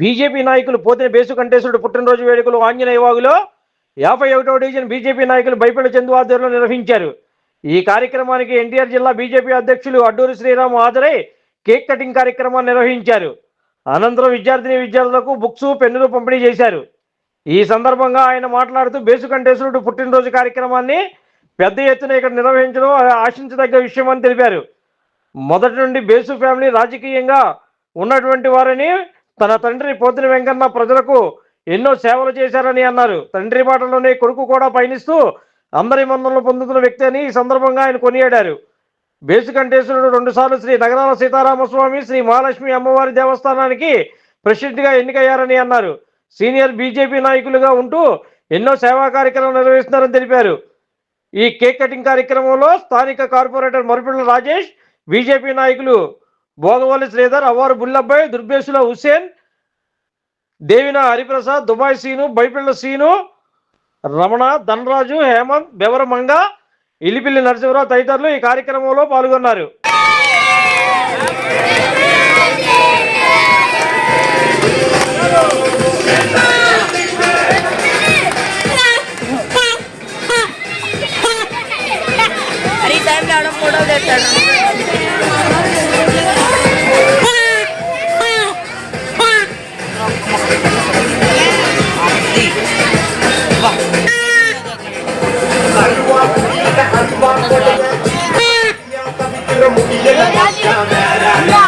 BJP నాయకులు పోతిన బేసుకంటేశ్వరుడు పుట్టినరోజు వేడుకలు ఆంజనేయ వాగులో యాభై ఒకటవ డివిజన్ బీజేపీ నాయకులు బైపల్లి చందు ఆధ్వర్యంలో నిర్వహించారు. ఈ కార్యక్రమానికి ఎన్టీఆర్ జిల్లా బీజేపీ అధ్యక్షులు అడ్డూరి శ్రీరామ్ హాజరై కేక్ కటింగ్ కార్యక్రమాన్ని నిర్వహించారు. అనంతరం విద్యార్థిని విద్యార్థులకు బుక్స్ పెన్నులు పంపిణీ చేశారు. ఈ సందర్భంగా ఆయన మాట్లాడుతూ బేసుకంటేశ్వరుడు పుట్టినరోజు కార్యక్రమాన్ని పెద్ద ఎత్తున ఇక్కడ నిర్వహించడం ఆశించదగ్గ విషయం అని తెలిపారు. మొదటి నుండి బేసు ఫ్యామిలీ రాజకీయంగా ఉన్నటువంటి వారని తన తండ్రి పోతిన వెంకన్న ప్రజలకు ఎన్నో సేవలు చేశారని అన్నారు. తండ్రి బాటలోనే కొడుకు కూడా పయనిస్తూ అందరి మందులను పొందుతున్న వ్యక్తి అని ఈ సందర్భంగా ఆయన కొనియాడారు. బేసుకంటేశ్వరుడు రెండుసార్లు శ్రీ నగరాల సీతారామస్వామి శ్రీ మహాలక్ష్మి అమ్మవారి దేవస్థానానికి ప్రెసిడెంట్గా ఎన్నికయ్యారని అన్నారు. సీనియర్ బీజేపీ నాయకులుగా ఉంటూ ఎన్నో సేవా కార్యక్రమాలు నిర్వహిస్తున్నారని తెలిపారు. ఈ కేక్ కటింగ్ కార్యక్రమంలో స్థానిక కార్పొరేటర్ మరుపిళ్ళ రాజేష్ బీజేపీ నాయకులు భోగవల్లి శ్రీధర్ అవ్వారు బుల్లబ్బాయ్ దుర్బేసుల హుస్సేన్ దేవిన హరిప్రసాద్ దుబాయ్ సీను బైపిల్ల సీను రమణ ధనరాజు హేమంత్ బెవరమంగ ఇలిపిల్లి నరసింహరావు తదితరులు ఈ కార్యక్రమంలో పాల్గొన్నారు. అరే తెచ్చాడు Yeah.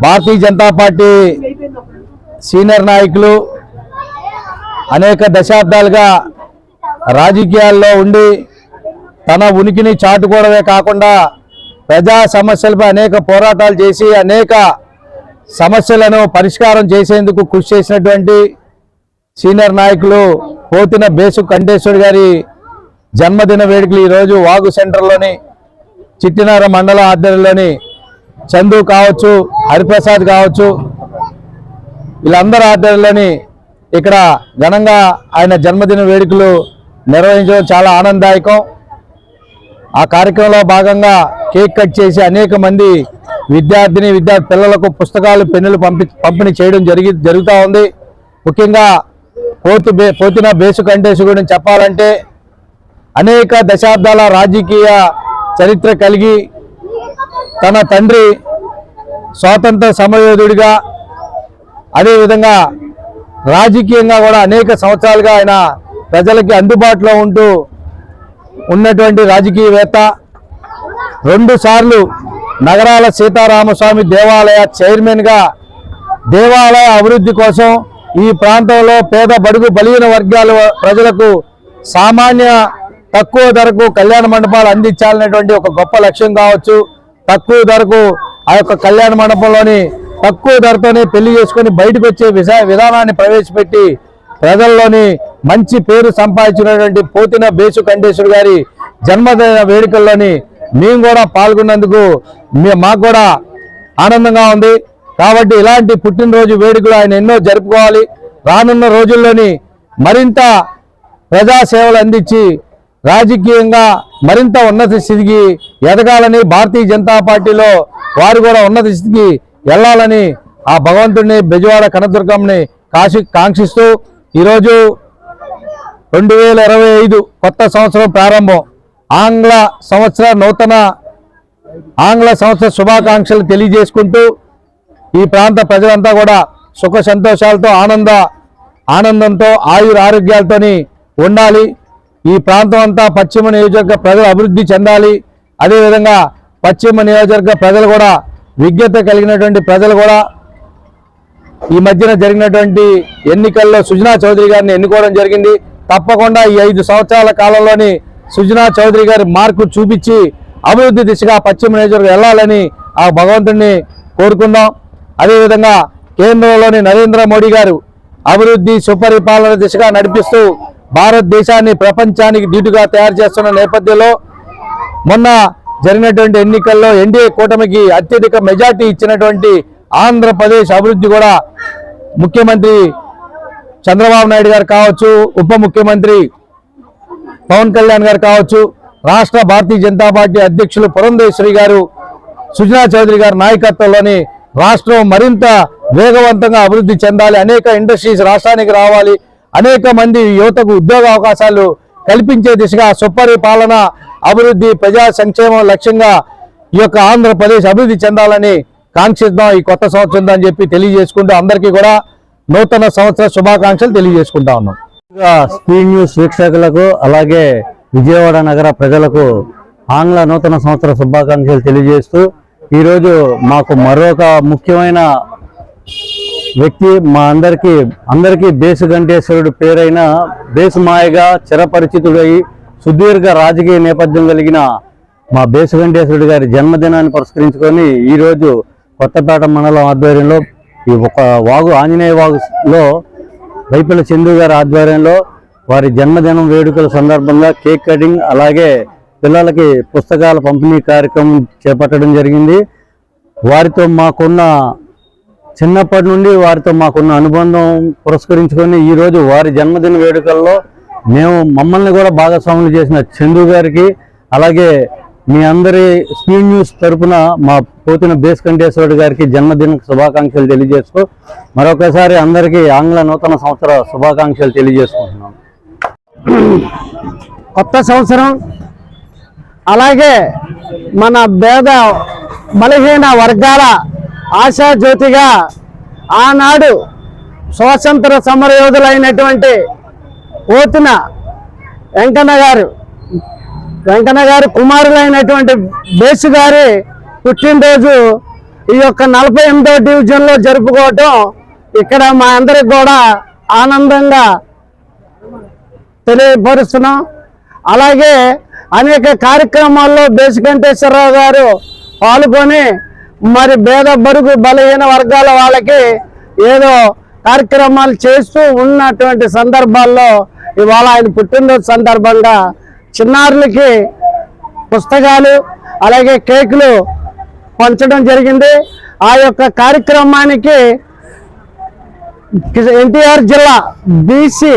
Bharatiya Janata Party senior నాయకులు అనేక దశాబ్దాలుగా రాజకీయాల్లో ఉండి తన ఉనికిని చాటుకోవడమే కాకుండా ప్రజా సమస్యలపై అనేక పోరాటాలు చేసి అనేక సమస్యలను పరిష్కారం చేసేందుకు కృషి చేసినటువంటి సీనియర్ నాయకులు పోతిన బేసు కంటేశ్వర్ గారి జన్మదిన వేడుకలు ఈరోజు వాగు సెంటర్లోని చిట్టినార మండల ఆధ్వర్యంలోని చందు కావచ్చు హరిప్రసాద్ కావచ్చు వీళ్ళందరి ఆధ్వర్యంలోని ఇక్కడ ఘనంగా ఆయన జన్మదిన వేడుకలు నిర్వహించడం చాలా ఆనందదాయకం. ఆ కార్యక్రమంలో భాగంగా కేక్ కట్ చేసి అనేక మంది విద్యార్థిని విద్యార్థి పిల్లలకు పుస్తకాలు పెన్నులు పంపి పంపిణీ చేయడం జరిగి జరుగుతూ ఉంది. ముఖ్యంగా పోతు బే పోతున బేసు కంటేసు గురించి చెప్పాలంటే అనేక దశాబ్దాల రాజకీయ చరిత్ర కలిగి తన తండ్రి స్వాతంత్ర సమయోధుడిగా అదేవిధంగా రాజకీయంగా కూడా అనేక సంవత్సరాలుగా ఆయన ప్రజలకి అందుబాటులో ఉంటూ ఉన్నటువంటి రాజకీయవేత్త. రెండుసార్లు నగరాల సీతారామస్వామి దేవాలయ చైర్మన్గా దేవాలయ అభివృద్ధి కోసం ఈ ప్రాంతంలో పేద బడుగు బలిగిన వర్గాల ప్రజలకు సామాన్య తక్కువ ధరకు కళ్యాణ మండపాలు అందించాలనేటువంటి ఒక గొప్ప లక్ష్యం కావచ్చు. తక్కువ ధరకు ఆ యొక్క కళ్యాణ మండపంలోని తక్కువ ధరతోనే పెళ్ళి చేసుకొని బయటకు వచ్చే విధా- విధానాన్ని ప్రవేశపెట్టి ప్రజల్లోని మంచి పేరు సంపాదించినటువంటి పోతిన బేసు కండేశ్వర్ గారి జన్మదిన వేడుకల్లోని మేము కూడా పాల్గొన్నందుకు మాకు కూడా ఆనందంగా ఉంది. కాబట్టి ఇలాంటి పుట్టినరోజు వేడుకలు ఆయన ఎన్నో జరుపుకోవాలి. రానున్న రోజుల్లోని మరింత ప్రజాసేవలు అందించి రాజకీయంగా మరింత ఉన్నత స్థితికి ఎదగాలని భారతీయ జనతా పార్టీలో వారు కూడా ఉన్నత స్థితికి వెళ్ళాలని ఆ భగవంతుడిని బెజవాడ కనదుర్గంని కాశి కాంక్షిస్తూ ఈరోజు రెండు వేల ఇరవై ఐదు కొత్త సంవత్సరం ప్రారంభం. ఆంగ్ల సంవత్సర నూతన ఆంగ్ల సంవత్సర శుభాకాంక్షలు తెలియజేసుకుంటూ ఈ ప్రాంత ప్రజలంతా కూడా సుఖ సంతోషాలతో ఆనంద ఆనందంతో ఆయుర ఆరోగ్యాలతోని ఉండాలి. ఈ ప్రాంతం అంతా పశ్చిమ నియోజకవర్గ ప్రజలు అభివృద్ధి చెందాలి. అదేవిధంగా పశ్చిమ నియోజకవర్గ ప్రజలు కూడా విజ్ఞత కలిగినటువంటి ప్రజలు కూడా ఈ మధ్యన జరిగినటువంటి ఎన్నికల్లో సుజనా చౌదరి గారిని ఎన్నుకోవడం జరిగింది. తప్పకుండా ఈ ఐదు సంవత్సరాల కాలంలోని సుజనా చౌదరి గారి మార్కు చూపించి అభివృద్ధి దిశగా పశ్చిమ నియోజకవర్గం వెళ్ళాలని ఆ భగవంతుడిని కోరుకుందాం. అదేవిధంగా కేంద్రంలోని నరేంద్ర మోడీ గారు అభివృద్ధి సుపరిపాలన దిశగా నడిపిస్తూ భారతదేశాన్ని ప్రపంచానికి దీటుగా తయారు చేస్తున్న నేపథ్యంలో మొన్న జరిగినటువంటి ఎన్నికల్లో ఎన్డీఏ కూటమికి అత్యధిక మెజార్టీ ఇచ్చినటువంటి ఆంధ్రప్రదేశ్ అభివృద్ధి కూడా ముఖ్యమంత్రి చంద్రబాబు నాయుడు గారు కావచ్చు ఉప ముఖ్యమంత్రి పవన్ కళ్యాణ్ గారు కావచ్చు రాష్ట్ర భారతీయ జనతా పార్టీ అధ్యక్షులు పురంధేశ్వరి గారు సుజనా చౌదరి గారి నాయకత్వంలోని రాష్ట్రం మరింత వేగవంతంగా అభివృద్ధి చెందాలి అనేక ఇండస్ట్రీస్ రాష్ట్రానికి రావాలి అనేక మంది యువతకు ఉద్యోగ అవకాశాలు కల్పించే దిశగా సుపరిపాలన అభివృద్ధి ప్రజా సంక్షేమం లక్ష్యంగా ఈ యొక్క ఆంధ్రప్రదేశ్ అభివృద్ధి చెందాలని కాంక్షిద్దాం ఈ కొత్త సంవత్సరం అని చెప్పి తెలియజేసుకుంటూ అందరికీ కూడా నూతన సంవత్సర శుభాకాంక్షలు తెలియజేసుకుంటా ఉన్నాం. ముందుగా స్పీడ్ న్యూస్ వీక్షకులకు అలాగే విజయవాడ నగర ప్రజలకు ఆంగ్ల నూతన సంవత్సర శుభాకాంక్షలు తెలియజేస్తూ ఈరోజు మాకు మరొక ముఖ్యమైన వ్యక్తి మా అందరికీ అందరికీ బేసు గంటేశ్వరుడు పేరైన బేసుమాయగా చిరపరిచితుడై సుదీర్ఘ రాజకీయ నేపథ్యం కలిగిన మా బేసు గంటేశ్వరుడు గారి జన్మదినాన్ని పురస్కరించుకొని ఈరోజు కొత్తపేట మండలం ఆధ్వర్యంలో ఈ ఒక వాగు ఆంజనేయ వాగులో వైపుల చందు గారి ఆధ్వర్యంలో వారి జన్మదినం వేడుకల సందర్భంగా కేక్ కటింగ్ అలాగే పిల్లలకి పుస్తకాల పంపిణీ కార్యక్రమం చేపట్టడం జరిగింది. వారితో మాకున్న చిన్నప్పటి నుండి వారితో మాకున్న అనుబంధం పురస్కరించుకొని ఈరోజు వారి జన్మదిన వేడుకల్లో మేము మమ్మల్ని కూడా భాగస్వాములు చేసిన చందు గారికి అలాగే మీ అందరి స్పీడ్ న్యూస్ తరపున మా పోతిన బేసుకంటేశ్వరుడు గారికి జన్మదిన శుభాకాంక్షలు తెలియజేస్తూ మరొకసారి అందరికీ ఆంగ్ల నూతన సంవత్సర శుభాకాంక్షలు తెలియజేసుకుంటున్నాం. కొత్త సంవత్సరం అలాగే మన పేద బలహీన వర్గాల ఆశాజ్యోతిగా ఆనాడు స్వాతంత్ర సమరయోధులైనటువంటి ఓతున వెంకన్న గారు వెంకన్న గారి కుమారులైనటువంటి బేసు గారి పుట్టినరోజు ఈ యొక్క నలభై ఎనిమిదో డివిజన్లో జరుపుకోవటం ఇక్కడ మా అందరికి కూడా ఆనందంగా తెలియపరుస్తున్నాం. అలాగే అనేక కార్యక్రమాల్లో బేసికంటేశ్వరరావు గారు పాల్గొని మరి భేద బరుగు బలహీన వర్గాల వాళ్ళకి ఏదో కార్యక్రమాలు చేస్తూ ఉన్నటువంటి సందర్భాల్లో ఇవాళ ఆయన పుట్టినరోజు సందర్భంగా చిన్నారులకి పుస్తకాలు అలాగే కేకులు పంచడం జరిగింది. ఆ యొక్క కార్యక్రమానికి ఎన్టీఆర్ జిల్లా బీసీ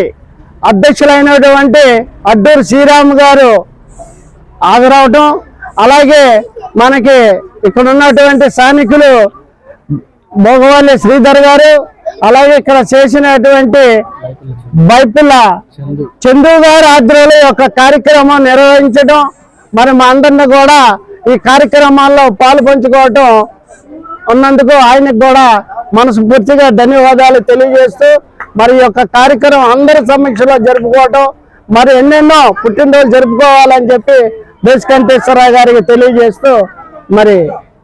అధ్యక్షులైనటువంటి అడ్డూరు శ్రీరామ్ గారు హాజరవటం అలాగే మనకి ఇక్కడ ఉన్నటువంటి స్థానికులు భోగవల్లి శ్రీధర్ గారు అలాగే ఇక్కడ చేసినటువంటి బైపుల చందు గారి ఆధ్వర్యంలో ఒక యొక్క కార్యక్రమం నిర్వహించడం మరి మా అందరిని కూడా ఈ కార్యక్రమాల్లో పాలు పంచుకోవటం ఉన్నందుకు ఆయనకు కూడా మనస్ఫూర్తిగా ధన్యవాదాలు తెలియజేస్తూ మరి యొక్క కార్యక్రమం అందరి సమీక్షలో జరుపుకోవటం మరి ఎన్నెన్నో పుట్టినరోజు జరుపుకోవాలని చెప్పి దేశకంఠేశ్వరరావు గారికి తెలియజేస్తూ మరి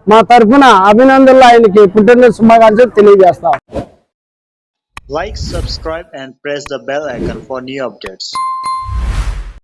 మా తరఫున అభినందనలు ఆయనకి పుట్టినరోజు శుభాకాంక్షలు తెలియజేస్తాం. Like subscribe and press the bell icon for new updates